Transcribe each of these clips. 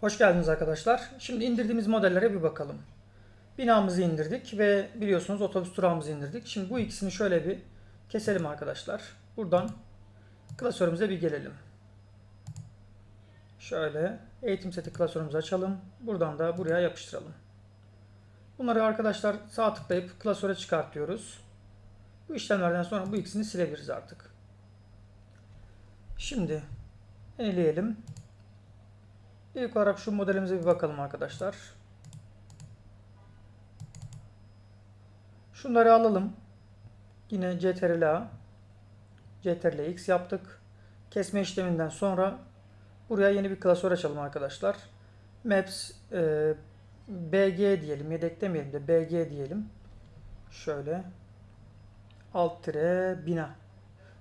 Hoş geldiniz arkadaşlar. Şimdi indirdiğimiz modellere bir bakalım. Binamızı indirdik ve biliyorsunuz otobüs durağımızı indirdik. Şimdi bu ikisini şöyle bir keselim arkadaşlar. Buradan klasörümüze bir gelelim. Şöyle eğitim seti klasörümüzü açalım. Buradan da buraya yapıştıralım. Bunları arkadaşlar sağ tıklayıp klasöre çıkartıyoruz. Bu işlemlerden sonra bu ikisini silebiliriz artık. Şimdi eleyelim. İlk olarak şu modelimize bir bakalım arkadaşlar. Şunları alalım. Yine CTRL-A, CTRL-X yaptık. Kesme işleminden sonra buraya yeni bir klasör açalım arkadaşlar. Maps e, BG diyelim. Yedek demeyelim de BG diyelim. Şöyle alt tire bina.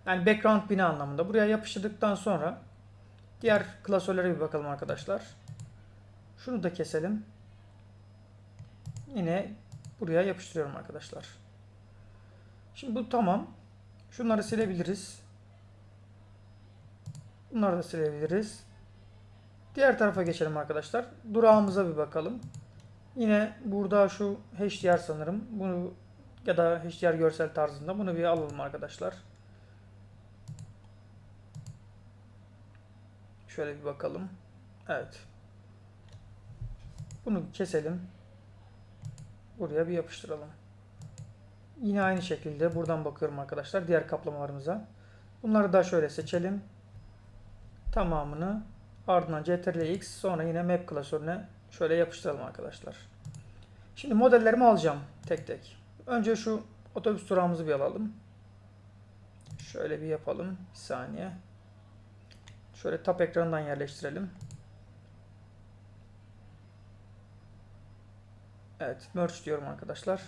Yani background bina anlamında. Buraya yapıştırdıktan sonra Diğer klasörlere bir bakalım arkadaşlar. Şunu da keselim. Yine buraya yapıştırıyorum arkadaşlar. Şimdi bu tamam. Şunları silebiliriz. Bunları da silebiliriz. Diğer tarafa geçelim arkadaşlar. Durağımıza bir bakalım. Yine burada şu HDR sanırım. Bunu ya da HDR görsel tarzında bunu bir alalım arkadaşlar. Şöyle bir bakalım. Evet. Bunu keselim. Buraya bir yapıştıralım. Yine aynı şekilde buradan bakıyorum arkadaşlar diğer kaplamalarımıza. Bunları da şöyle seçelim. Tamamını ardından Ctrl X sonra yine map klasörüne şöyle yapıştıralım arkadaşlar. Şimdi modellerimi alacağım tek tek. Önce şu otobüs durağımızı bir alalım. Şöyle bir yapalım. Bir saniye. Şöyle top ekranından yerleştirelim. Evet, merge diyorum arkadaşlar.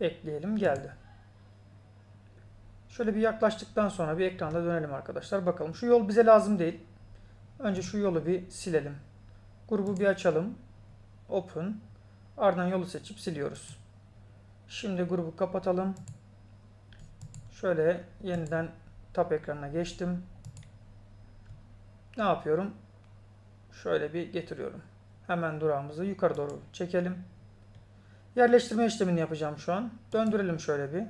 Bekleyelim, geldi. Şöyle bir yaklaştıktan sonra bir ekranda dönelim arkadaşlar. Bakalım şu yol bize lazım değil. Önce şu yolu bir silelim. Grubu bir açalım. Open. Ardından yolu seçip siliyoruz. Şimdi grubu kapatalım. Şöyle yeniden Tap ekranına geçtim. Ne yapıyorum? Şöyle bir getiriyorum. Hemen durağımızı yukarı doğru çekelim. Yerleştirme işlemini yapacağım şu an. Döndürelim şöyle bir.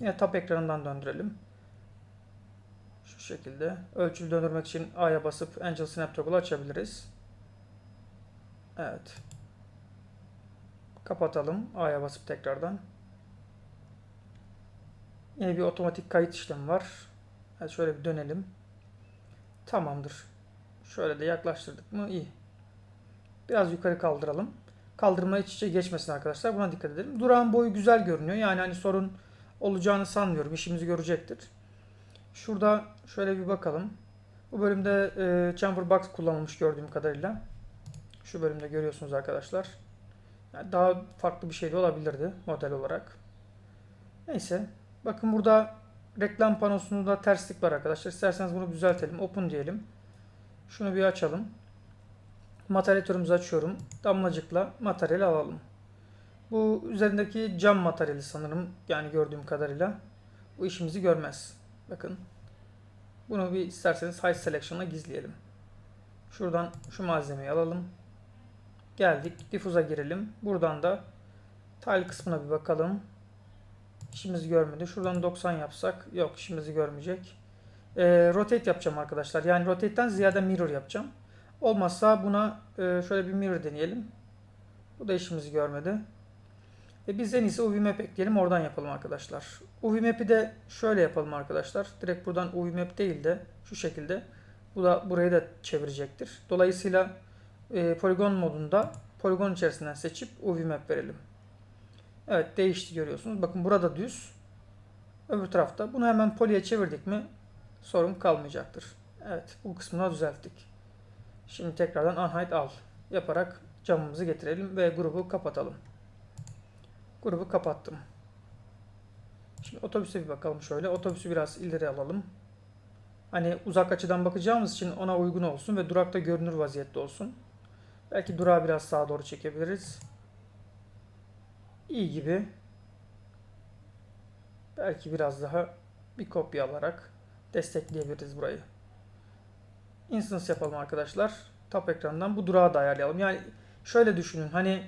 Yine tap ekranından döndürelim. Şu şekilde. Ölçülü döndürmek için A'ya basıp Angel Snap açabiliriz. Evet. Kapatalım. A'ya basıp tekrardan. Yine bir otomatik kayıt işlemi var. Hadi şöyle bir dönelim. Tamamdır. Şöyle de yaklaştırdık mı iyi. Biraz yukarı kaldıralım. Kaldırma iç içe geçmesin arkadaşlar. Buna dikkat edelim. Durağın boyu güzel görünüyor. Yani hani sorun olacağını sanmıyorum. İşimizi görecektir. Şurada şöyle bir bakalım. Bu bölümde e, chamfer box kullanılmış gördüğüm kadarıyla. Şu bölümde görüyorsunuz arkadaşlar. Yani daha farklı bir şey de olabilirdi model olarak. Neyse. Bakın burada reklam panosunda terslik var arkadaşlar. İsterseniz bunu düzeltelim. Open diyelim. Şunu bir açalım. Materyal açıyorum. Damlacıkla materyal alalım. Bu üzerindeki cam materyali sanırım. Yani gördüğüm kadarıyla. Bu işimizi görmez. Bakın. Bunu bir isterseniz High Selection'la gizleyelim. Şuradan şu malzemeyi alalım. Geldik. Diffuse'a girelim. Buradan da tile kısmına bir bakalım. İşimizi görmedi. Şuradan 90 yapsak yok işimizi görmeyecek. E, rotate yapacağım arkadaşlar. Yani rotate'den ziyade mirror yapacağım. Olmazsa buna e, şöyle bir mirror deneyelim. Bu da işimizi görmedi. E biz en iyisi UV map ekleyelim oradan yapalım arkadaşlar. UV map'i de şöyle yapalım arkadaşlar. Direkt buradan UV map değil de şu şekilde. Bu da burayı da çevirecektir. Dolayısıyla e, poligon modunda poligon içerisinden seçip UV map verelim. Evet değişti görüyorsunuz. Bakın burada düz. Öbür tarafta. Bunu hemen poliye çevirdik mi sorun kalmayacaktır. Evet bu kısmını düzelttik. Şimdi tekrardan unhide al yaparak camımızı getirelim ve grubu kapatalım. Grubu kapattım. Şimdi otobüse bir bakalım şöyle. Otobüsü biraz ileri alalım. Hani uzak açıdan bakacağımız için ona uygun olsun ve durakta görünür vaziyette olsun. Belki durağı biraz sağa doğru çekebiliriz iyi gibi. Belki biraz daha bir kopya alarak destekleyebiliriz burayı. instance yapalım arkadaşlar. Top ekrandan bu durağı da ayarlayalım. Yani şöyle düşünün hani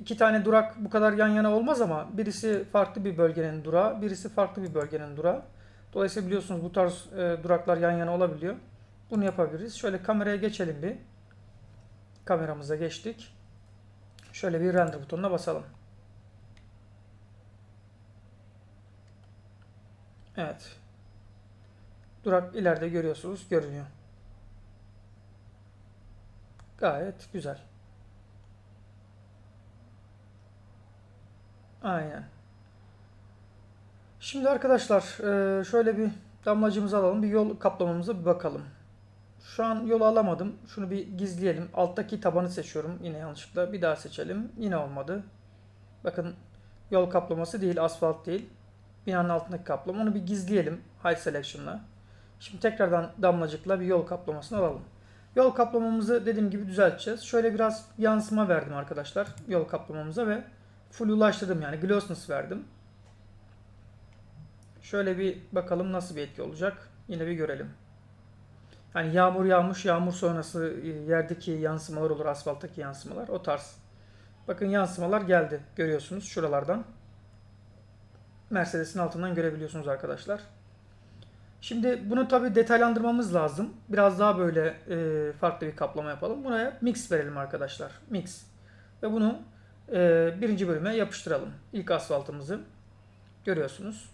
iki tane durak bu kadar yan yana olmaz ama birisi farklı bir bölgenin durağı, birisi farklı bir bölgenin durağı. Dolayısıyla biliyorsunuz bu tarz e, duraklar yan yana olabiliyor. Bunu yapabiliriz. Şöyle kameraya geçelim bir. Kameramıza geçtik. Şöyle bir render butonuna basalım. Evet. Durak ileride görüyorsunuz. Görünüyor. Gayet güzel. Aynen. Şimdi arkadaşlar e, şöyle bir damlacımızı alalım. Bir yol kaplamamıza bir bakalım. Şu an yolu alamadım. Şunu bir gizleyelim. Alttaki tabanı seçiyorum. Yine yanlışlıkla. Bir daha seçelim. Yine olmadı. Bakın yol kaplaması değil, asfalt değil. Binanın altındaki kaplama. Onu bir gizleyelim. Hide Selection'la. Şimdi tekrardan damlacıkla bir yol kaplamasını alalım. Yol kaplamamızı dediğim gibi düzelteceğiz. Şöyle biraz yansıma verdim arkadaşlar yol kaplamamıza ve full'ulaştırdım yani glossness verdim. Şöyle bir bakalım nasıl bir etki olacak. Yine bir görelim. Yani yağmur yağmış, yağmur sonrası e, yerdeki yansımalar olur, asfalttaki yansımalar. O tarz. Bakın yansımalar geldi. Görüyorsunuz şuralardan. Mercedes'in altından görebiliyorsunuz arkadaşlar. Şimdi bunu tabi detaylandırmamız lazım. Biraz daha böyle e, farklı bir kaplama yapalım. Buraya mix verelim arkadaşlar. Mix. Ve bunu e, birinci bölüme yapıştıralım. İlk asfaltımızı görüyorsunuz.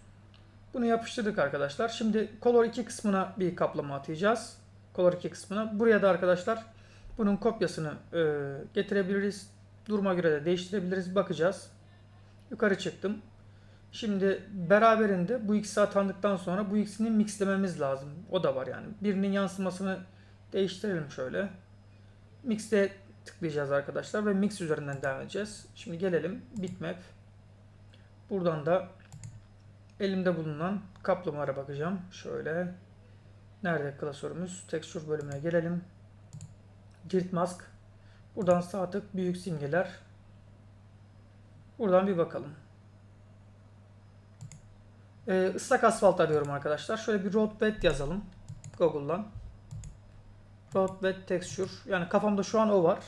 Bunu yapıştırdık arkadaşlar. Şimdi Color 2 kısmına bir kaplama atacağız. Color 2 kısmına. Buraya da arkadaşlar bunun kopyasını e, getirebiliriz. Duruma göre de değiştirebiliriz. Bakacağız. Yukarı çıktım. Şimdi beraberinde bu ikisi atandıktan sonra bu ikisini mixlememiz lazım. O da var yani. Birinin yansımasını değiştirelim şöyle. Mix'te tıklayacağız arkadaşlar ve mix üzerinden devam edeceğiz. Şimdi gelelim bitmap. Buradan da elimde bulunan kaplamalara bakacağım. Şöyle. Nerede klasörümüz? Texture bölümüne gelelim. Dirt mask. Buradan sağ tık büyük simgeler. Buradan bir bakalım. Ee, ıslak asfalt arıyorum arkadaşlar. Şöyle bir roadbed yazalım. Google'dan. Roadbed texture. Yani kafamda şu an o var.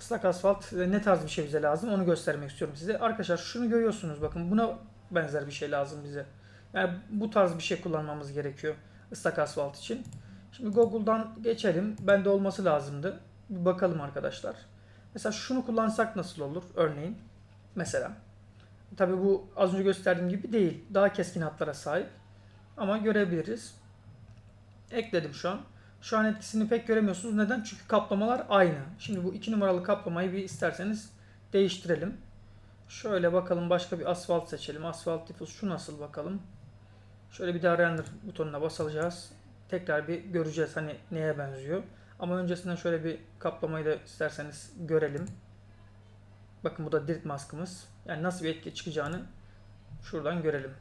Islak asfalt ne tarz bir şey bize lazım onu göstermek istiyorum size. Arkadaşlar şunu görüyorsunuz bakın buna benzer bir şey lazım bize. Yani bu tarz bir şey kullanmamız gerekiyor ıslak asfalt için. Şimdi Google'dan geçelim. Bende olması lazımdı. Bir bakalım arkadaşlar. Mesela şunu kullansak nasıl olur örneğin? Mesela. Tabi bu az önce gösterdiğim gibi değil. Daha keskin hatlara sahip. Ama görebiliriz. Ekledim şu an. Şu an etkisini pek göremiyorsunuz. Neden? Çünkü kaplamalar aynı. Şimdi bu iki numaralı kaplamayı bir isterseniz değiştirelim. Şöyle bakalım başka bir asfalt seçelim. Asfalt diffuse şu nasıl bakalım. Şöyle bir daha render butonuna basacağız. Tekrar bir göreceğiz hani neye benziyor. Ama öncesinden şöyle bir kaplamayı da isterseniz görelim. Bakın bu da dirt maskımız. Yani nasıl bir etki çıkacağını şuradan görelim.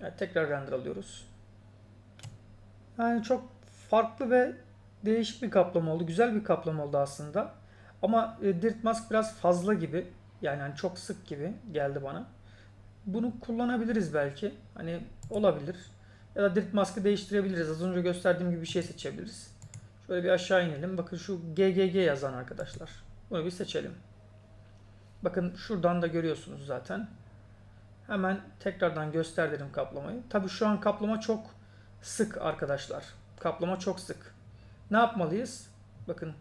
Yani tekrar render alıyoruz. Yani çok farklı ve değişik bir kaplama oldu. Güzel bir kaplama oldu aslında. Ama e, Dirt Mask biraz fazla gibi. Yani hani çok sık gibi geldi bana. Bunu kullanabiliriz belki. Hani olabilir. Ya da Dirt Mask'ı değiştirebiliriz. Az önce gösterdiğim gibi bir şey seçebiliriz. Şöyle bir aşağı inelim. Bakın şu GGG yazan arkadaşlar. Bunu bir seçelim. Bakın şuradan da görüyorsunuz zaten. Hemen tekrardan göster dedim kaplamayı. Tabii şu an kaplama çok sık arkadaşlar. Kaplama çok sık. Ne yapmalıyız? Bakın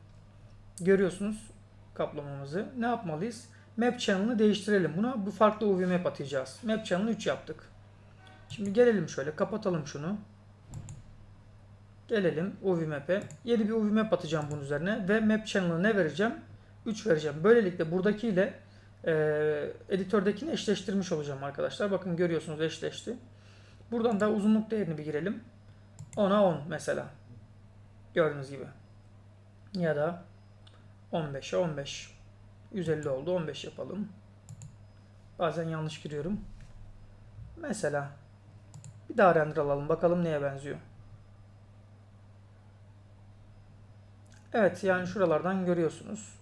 görüyorsunuz kaplamamızı. Ne yapmalıyız? Map channel'ını değiştirelim. Buna bu farklı UV map atacağız. Map channel'ı 3 yaptık. Şimdi gelelim şöyle kapatalım şunu. Gelelim UV map'e. Yeni bir UV map atacağım bunun üzerine ve map channel'ı ne vereceğim? 3 vereceğim. Böylelikle buradakiyle e, editördekini eşleştirmiş olacağım arkadaşlar. Bakın görüyorsunuz eşleşti. Buradan da uzunluk değerini bir girelim. 10'a 10 mesela. Gördüğünüz gibi. Ya da 15'e 15. 150 oldu. 15 yapalım. Bazen yanlış giriyorum. Mesela bir daha render alalım. Bakalım neye benziyor. Evet yani şuralardan görüyorsunuz.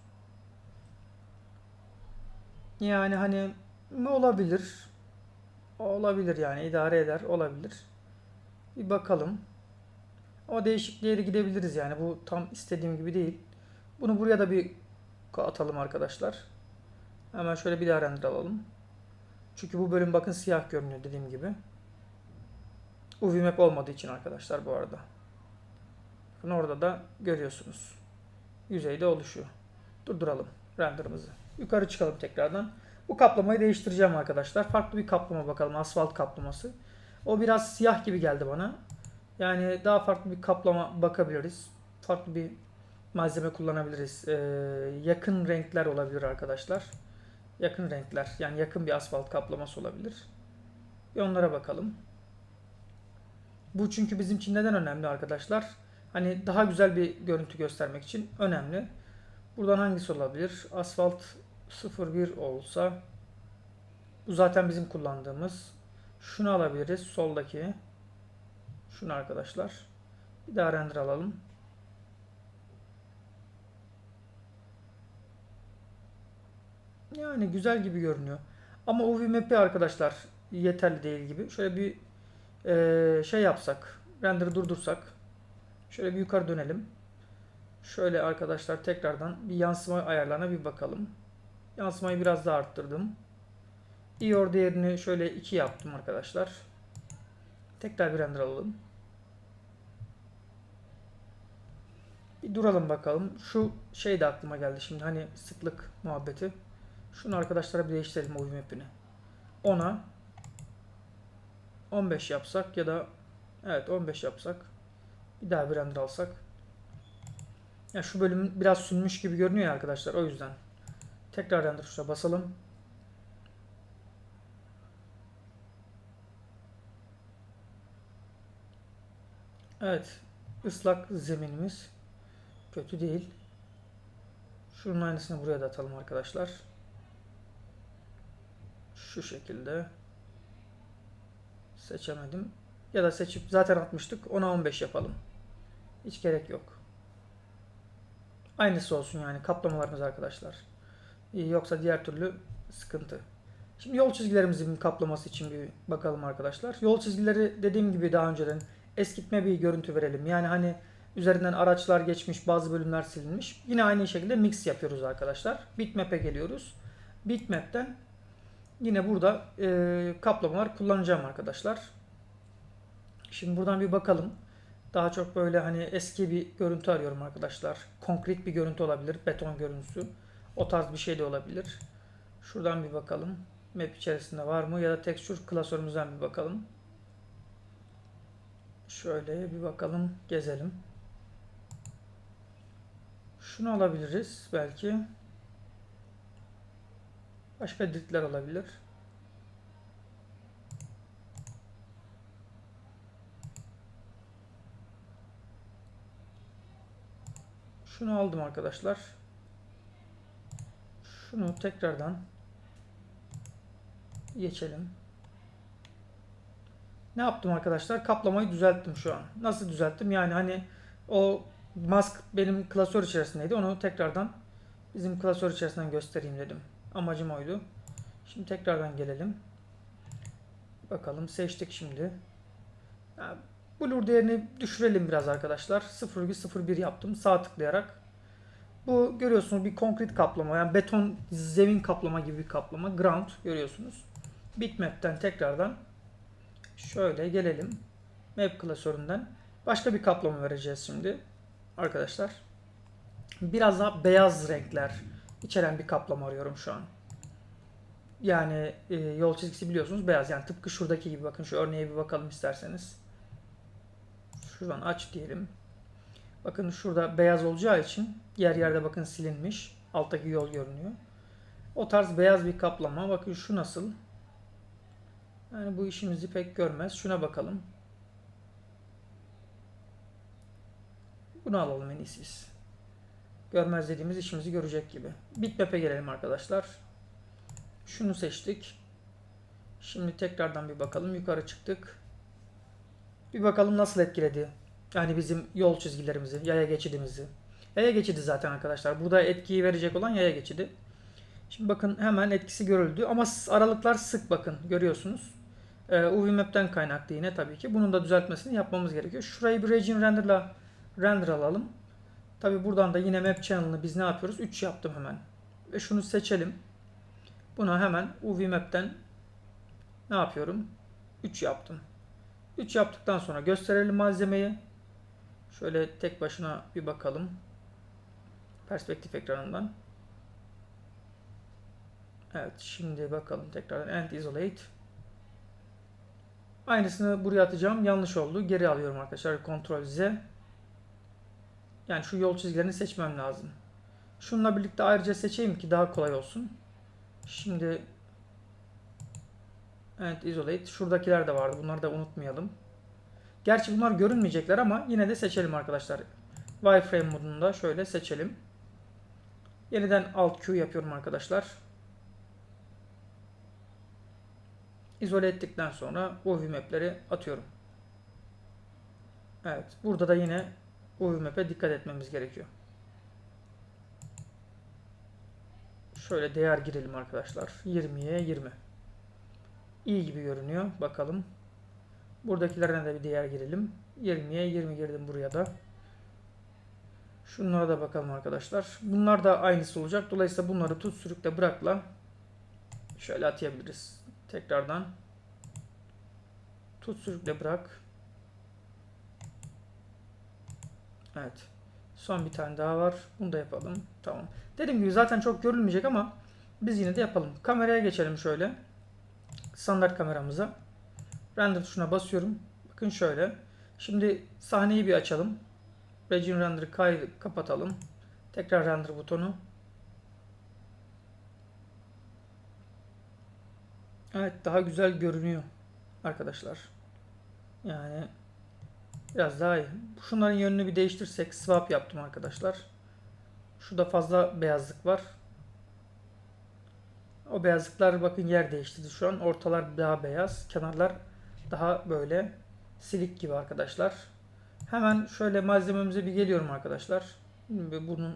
Yani hani olabilir? Olabilir yani idare eder olabilir. Bir bakalım. Ama değişikliğe de gidebiliriz yani. Bu tam istediğim gibi değil. Bunu buraya da bir atalım arkadaşlar. Hemen şöyle bir daha render alalım. Çünkü bu bölüm bakın siyah görünüyor dediğim gibi. UV map olmadığı için arkadaşlar bu arada. Bakın orada da görüyorsunuz. Yüzeyde oluşuyor. Durduralım renderımızı. Yukarı çıkalım tekrardan. Bu kaplamayı değiştireceğim arkadaşlar. Farklı bir kaplama bakalım. Asfalt kaplaması. O biraz siyah gibi geldi bana. Yani daha farklı bir kaplama bakabiliriz. Farklı bir malzeme kullanabiliriz. Ee, yakın renkler olabilir arkadaşlar. Yakın renkler. Yani yakın bir asfalt kaplaması olabilir. Bir onlara bakalım. Bu çünkü bizim için neden önemli arkadaşlar? Hani daha güzel bir görüntü göstermek için önemli. Buradan hangisi olabilir? Asfalt 01 olsa bu zaten bizim kullandığımız. Şunu alabiliriz. Soldaki. Şunu arkadaşlar. Bir daha render alalım. Yani güzel gibi görünüyor. Ama UV map'i arkadaşlar yeterli değil gibi. Şöyle bir e, şey yapsak. Render'ı durdursak. Şöyle bir yukarı dönelim. Şöyle arkadaşlar tekrardan bir yansıma ayarlarına bir bakalım. Yansımayı biraz daha arttırdım. IOR değerini şöyle 2 yaptım arkadaşlar. Tekrar bir render alalım. Bir duralım bakalım. Şu şey de aklıma geldi şimdi hani sıklık muhabbeti. Şunu arkadaşlara bir değiştirelim oyun map'ini. 10'a 15 yapsak ya da evet 15 yapsak bir daha bir render alsak. Ya şu bölüm biraz sünmüş gibi görünüyor arkadaşlar o yüzden. Tekrar render tuşuna basalım. Evet. ıslak zeminimiz kötü değil. Şunun aynısını buraya da atalım arkadaşlar. Şu şekilde. Seçemedim. Ya da seçip zaten atmıştık. 10'a 15 yapalım. Hiç gerek yok. Aynısı olsun yani kaplamalarımız arkadaşlar. Yoksa diğer türlü sıkıntı. Şimdi yol çizgilerimizin kaplaması için bir bakalım arkadaşlar. Yol çizgileri dediğim gibi daha önceden eskitme bir görüntü verelim. Yani hani üzerinden araçlar geçmiş, bazı bölümler silinmiş. Yine aynı şekilde mix yapıyoruz arkadaşlar. Bitmap'e geliyoruz. Bitmap'ten yine burada e, kaplamalar kullanacağım arkadaşlar. Şimdi buradan bir bakalım. Daha çok böyle hani eski bir görüntü arıyorum arkadaşlar. Konkret bir görüntü olabilir. Beton görüntüsü. O tarz bir şey de olabilir. Şuradan bir bakalım. Map içerisinde var mı? Ya da texture klasörümüzden bir bakalım. Şöyle bir bakalım. Gezelim. Şunu alabiliriz belki. Başka ditler olabilir. Şunu aldım arkadaşlar. Şunu tekrardan geçelim. Ne yaptım arkadaşlar? Kaplamayı düzelttim şu an. Nasıl düzelttim? Yani hani o mask benim klasör içerisindeydi. Onu tekrardan bizim klasör içerisinden göstereyim dedim. Amacım oydu. Şimdi tekrardan gelelim. Bakalım seçtik şimdi. Blur değerini düşürelim biraz arkadaşlar. 0,01 yaptım sağ tıklayarak. Bu görüyorsunuz bir konkret kaplama yani beton zemin kaplama gibi bir kaplama. Ground görüyorsunuz. Bitmap'ten tekrardan şöyle gelelim. Map klasöründen başka bir kaplama vereceğiz şimdi arkadaşlar. Biraz daha beyaz renkler içeren bir kaplama arıyorum şu an. Yani e, yol çizgisi biliyorsunuz beyaz. Yani tıpkı şuradaki gibi bakın şu örneğe bir bakalım isterseniz. Şuradan aç diyelim. Bakın şurada beyaz olacağı için yer yerde bakın silinmiş. Alttaki yol görünüyor. O tarz beyaz bir kaplama. Bakın şu nasıl? Yani bu işimizi pek görmez. Şuna bakalım. Bunu alalım en iyisi biz. Görmez dediğimiz işimizi görecek gibi. Bitmap'e gelelim arkadaşlar. Şunu seçtik. Şimdi tekrardan bir bakalım. Yukarı çıktık. Bir bakalım nasıl etkiledi. Yani bizim yol çizgilerimizi, yaya geçidimizi. Yaya geçidi zaten arkadaşlar. Burada etkiyi verecek olan yaya geçidi. Şimdi bakın hemen etkisi görüldü. Ama aralıklar sık bakın görüyorsunuz. Ee, UV Map'ten kaynaklı yine tabii ki. Bunun da düzeltmesini yapmamız gerekiyor. Şurayı bir Region Render'la render alalım. Tabii buradan da yine Map Channel'ını biz ne yapıyoruz? 3 yaptım hemen. Ve şunu seçelim. Buna hemen UV Map'ten ne yapıyorum? 3 yaptım. 3 yaptıktan sonra gösterelim malzemeyi. Şöyle tek başına bir bakalım. Perspektif ekranından. Evet şimdi bakalım tekrardan End Isolate. Aynısını buraya atacağım. Yanlış oldu. Geri alıyorum arkadaşlar. Ctrl Z. Yani şu yol çizgilerini seçmem lazım. Şununla birlikte ayrıca seçeyim ki daha kolay olsun. Şimdi Evet isolate. Şuradakiler de vardı. Bunları da unutmayalım. Gerçi bunlar görünmeyecekler ama yine de seçelim arkadaşlar. Wireframe modunda şöyle seçelim. Yeniden Alt Q yapıyorum arkadaşlar. İzole ettikten sonra UV map'leri atıyorum. Evet. Burada da yine UV map'e dikkat etmemiz gerekiyor. Şöyle değer girelim arkadaşlar. 20'ye 20. İyi gibi görünüyor. Bakalım. Buradakilerine de bir değer girelim. 20'ye 20 girdim buraya da. Şunlara da bakalım arkadaşlar. Bunlar da aynısı olacak. Dolayısıyla bunları tut sürükle bırakla şöyle atayabiliriz. Tekrardan tut sürükle bırak. Evet. Son bir tane daha var. Bunu da yapalım. Tamam. Dediğim gibi zaten çok görülmeyecek ama biz yine de yapalım. Kameraya geçelim şöyle. Standart kameramıza. Render tuşuna basıyorum. Bakın şöyle. Şimdi sahneyi bir açalım. Region Render'ı kapatalım. Tekrar render butonu. Evet daha güzel görünüyor arkadaşlar. Yani biraz daha iyi. Şunların yönünü bir değiştirsek swap yaptım arkadaşlar. Şurada fazla beyazlık var. O beyazlıklar bakın yer değiştirdi şu an. Ortalar daha beyaz. Kenarlar daha böyle silik gibi arkadaşlar. Hemen şöyle malzememize bir geliyorum arkadaşlar. Bunun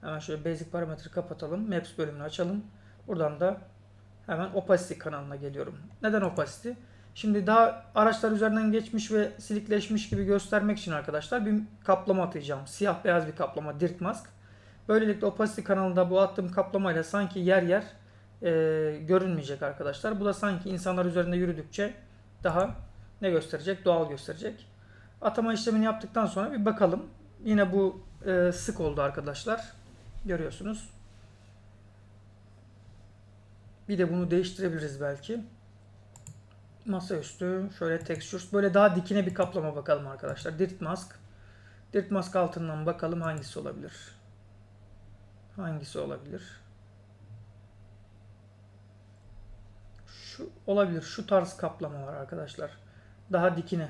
hemen şöyle basic parametre kapatalım. Maps bölümünü açalım. Buradan da hemen opacity kanalına geliyorum. Neden opacity? Şimdi daha araçlar üzerinden geçmiş ve silikleşmiş gibi göstermek için arkadaşlar bir kaplama atacağım. Siyah beyaz bir kaplama dirt mask. Böylelikle opacity kanalında bu attığım kaplamayla sanki yer yer e, görünmeyecek arkadaşlar. Bu da sanki insanlar üzerinde yürüdükçe daha ne gösterecek? Doğal gösterecek. Atama işlemini yaptıktan sonra bir bakalım. Yine bu e, sık oldu arkadaşlar. Görüyorsunuz. Bir de bunu değiştirebiliriz belki. Masaüstü, şöyle textures. Böyle daha dikine bir kaplama bakalım arkadaşlar. Dirt mask. Dirt mask altından bakalım hangisi olabilir. Hangisi olabilir? Şu olabilir. Şu tarz kaplama var arkadaşlar. Daha dikine.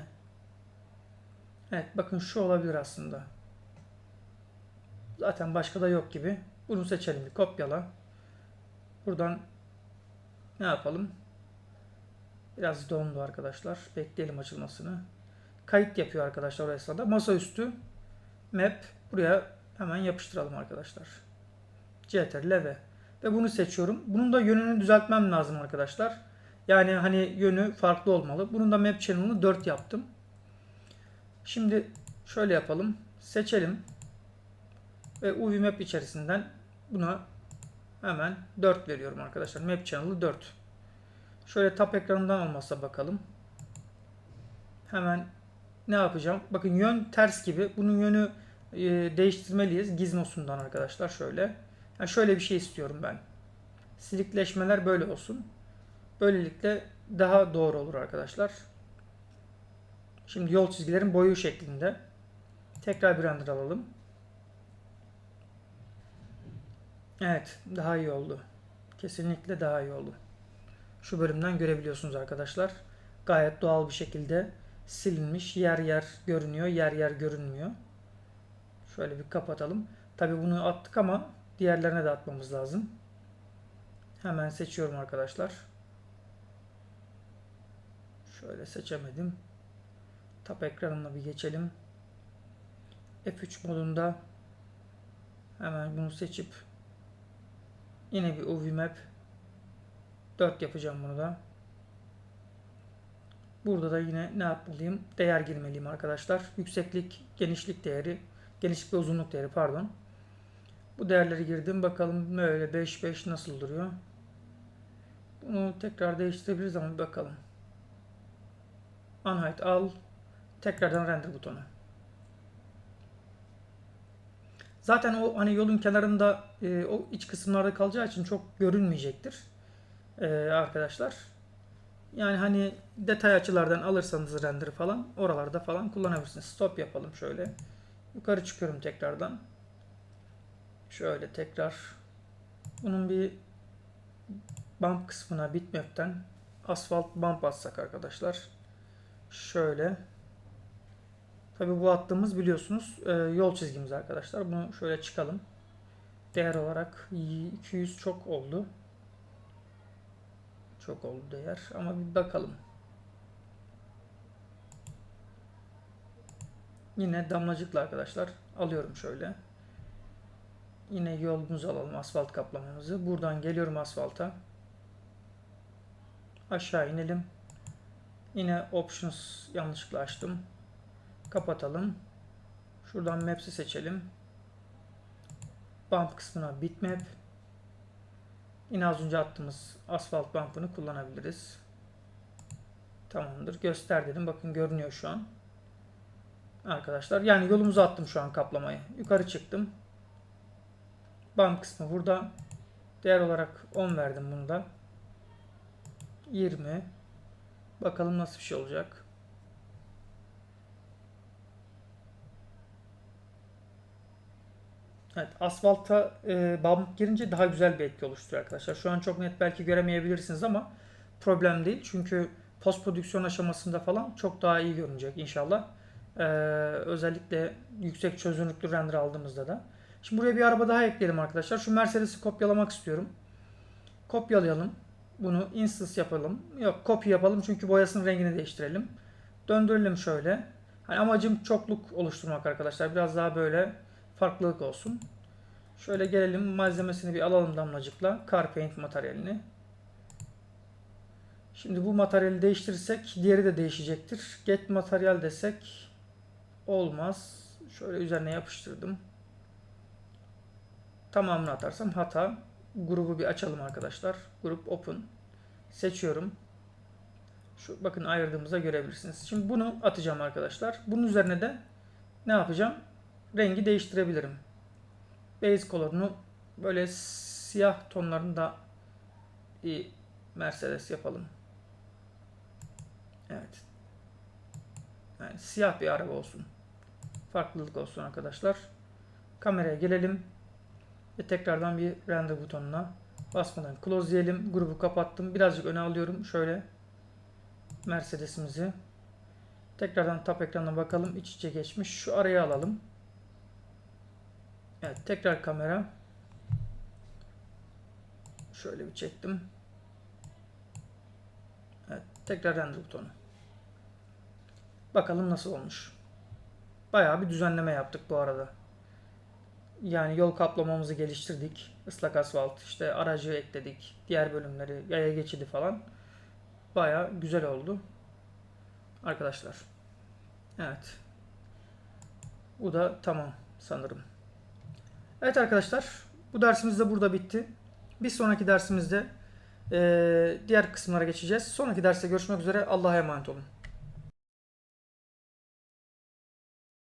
Evet bakın şu olabilir aslında. Zaten başka da yok gibi. Bunu seçelim bir kopyala. Buradan ne yapalım? Biraz dondu arkadaşlar. Bekleyelim açılmasını. Kayıt yapıyor arkadaşlar o esnada. Masaüstü map buraya hemen yapıştıralım arkadaşlar. CTRL V ve bunu seçiyorum. Bunun da yönünü düzeltmem lazım arkadaşlar. Yani hani yönü farklı olmalı. Bunun da map channel'ını 4 yaptım. Şimdi şöyle yapalım. Seçelim. Ve UV map içerisinden buna hemen 4 veriyorum arkadaşlar. Map channel'ı 4. Şöyle tap ekranından olmazsa bakalım. Hemen ne yapacağım? Bakın yön ters gibi. Bunun yönü e, değiştirmeliyiz. Gizmosundan arkadaşlar şöyle. Yani şöyle bir şey istiyorum ben. Silikleşmeler böyle olsun. Böylelikle daha doğru olur arkadaşlar. Şimdi yol çizgilerin boyu şeklinde. Tekrar bir render alalım. Evet daha iyi oldu. Kesinlikle daha iyi oldu. Şu bölümden görebiliyorsunuz arkadaşlar. Gayet doğal bir şekilde silinmiş. Yer yer görünüyor, yer yer görünmüyor. Şöyle bir kapatalım. Tabi bunu attık ama diğerlerine de atmamız lazım. Hemen seçiyorum arkadaşlar. Şöyle seçemedim. Tap ekranına bir geçelim. F3 modunda hemen bunu seçip yine bir UV map 4 yapacağım bunu da. Burada da yine ne yapmalıyım? Değer girmeliyim arkadaşlar. Yükseklik, genişlik değeri, genişlik ve uzunluk değeri pardon. Bu değerleri girdim. Bakalım böyle 5 5 nasıl duruyor? Bunu tekrar değiştirebiliriz ama bakalım. Unhide al. Tekrardan render butonu. Zaten o hani yolun kenarında e, o iç kısımlarda kalacağı için çok görünmeyecektir. E, arkadaşlar. Yani hani detay açılardan alırsanız render falan oralarda falan kullanabilirsiniz. Stop yapalım şöyle. Yukarı çıkıyorum tekrardan. Şöyle tekrar bunun bir bump kısmına bitmap'ten asfalt bump atsak arkadaşlar. Şöyle. Tabi bu attığımız biliyorsunuz e, yol çizgimiz arkadaşlar. Bunu şöyle çıkalım. Değer olarak 200 çok oldu. Çok oldu değer ama bir bakalım. Yine damlacıkla arkadaşlar alıyorum şöyle. Yine yolumuzu alalım asfalt kaplamamızı. Buradan geliyorum asfalta. Aşağı inelim. Yine options yanlışlıkla açtım. Kapatalım. Şuradan maps'i seçelim. Bump kısmına bitmap. Yine az önce attığımız asfalt bump'ını kullanabiliriz. Tamamdır. Göster dedim. Bakın görünüyor şu an. Arkadaşlar yani yolumuzu attım şu an kaplamayı. Yukarı çıktım. Bump kısmı burada. Değer olarak 10 verdim bunda. 20. Bakalım nasıl bir şey olacak. Evet, asfalta e, bump girince daha güzel bir etki oluşturuyor arkadaşlar. Şu an çok net belki göremeyebilirsiniz ama problem değil. Çünkü post prodüksiyon aşamasında falan çok daha iyi görünecek inşallah. Ee, özellikle yüksek çözünürlüklü render aldığımızda da. Şimdi buraya bir araba daha ekleyelim arkadaşlar. Şu Mercedes'i kopyalamak istiyorum. Kopyalayalım. Bunu instance yapalım. Yok copy yapalım çünkü boyasının rengini değiştirelim. Döndürelim şöyle. Hani amacım çokluk oluşturmak arkadaşlar. Biraz daha böyle farklılık olsun. Şöyle gelelim malzemesini bir alalım damlacıkla. Car paint materyalini. Şimdi bu materyali değiştirirsek diğeri de değişecektir. Get materyal desek olmaz. Şöyle üzerine yapıştırdım. Tamamını atarsam hata. Grubu bir açalım arkadaşlar. Grup open. Seçiyorum. Şu bakın ayırdığımızda görebilirsiniz. Şimdi bunu atacağım arkadaşlar. Bunun üzerine de ne yapacağım? rengi değiştirebilirim. Base color'unu böyle siyah tonlarında bir Mercedes yapalım. Evet. Yani siyah bir araba olsun. Farklılık olsun arkadaşlar. Kameraya gelelim. Ve tekrardan bir render butonuna basmadan close diyelim. Grubu kapattım. Birazcık öne alıyorum. Şöyle Mercedes'imizi. Tekrardan tap ekranına bakalım. İç içe geçmiş. Şu araya alalım. Evet tekrar kamera. Şöyle bir çektim. Evet tekrar render butonu. Bakalım nasıl olmuş. Bayağı bir düzenleme yaptık bu arada. Yani yol kaplamamızı geliştirdik. Islak asfalt, işte aracı ekledik. Diğer bölümleri, yaya geçidi falan. Bayağı güzel oldu. Arkadaşlar. Evet. Bu da tamam sanırım. Evet arkadaşlar bu dersimiz de burada bitti. Bir sonraki dersimizde e, diğer kısımlara geçeceğiz. Sonraki derste görüşmek üzere. Allah'a emanet olun.